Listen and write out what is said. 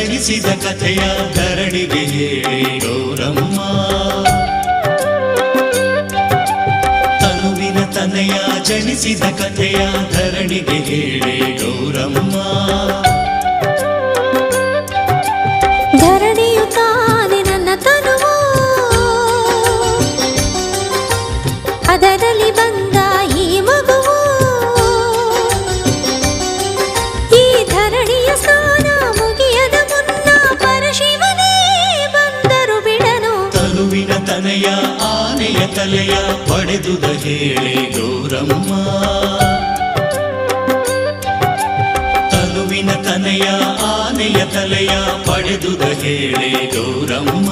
ಜನಿಸಿದ ಕಥೆಯ ಧರಣಿಗೆ ಗೌರಮ್ಮ. ತನುವಿನ ತನೆಯ ಜನಿಸಿದ ಕಥೆಯ ಧರಣಿಗೆ ಹೇಳಿ ಗೌರಮ್ಮ. ತನಯ ಆನೆಯ ತಲೆಯ ಪಡೆದುದ ಹೇಳಿ ಗೌರಮ್ಮ. ತನುವಿನ ತನೆಯ ಆನೆಯ ತಲೆಯ ಪಡೆದುದ ಹೇಳಿ ಗೌರಮ್ಮ.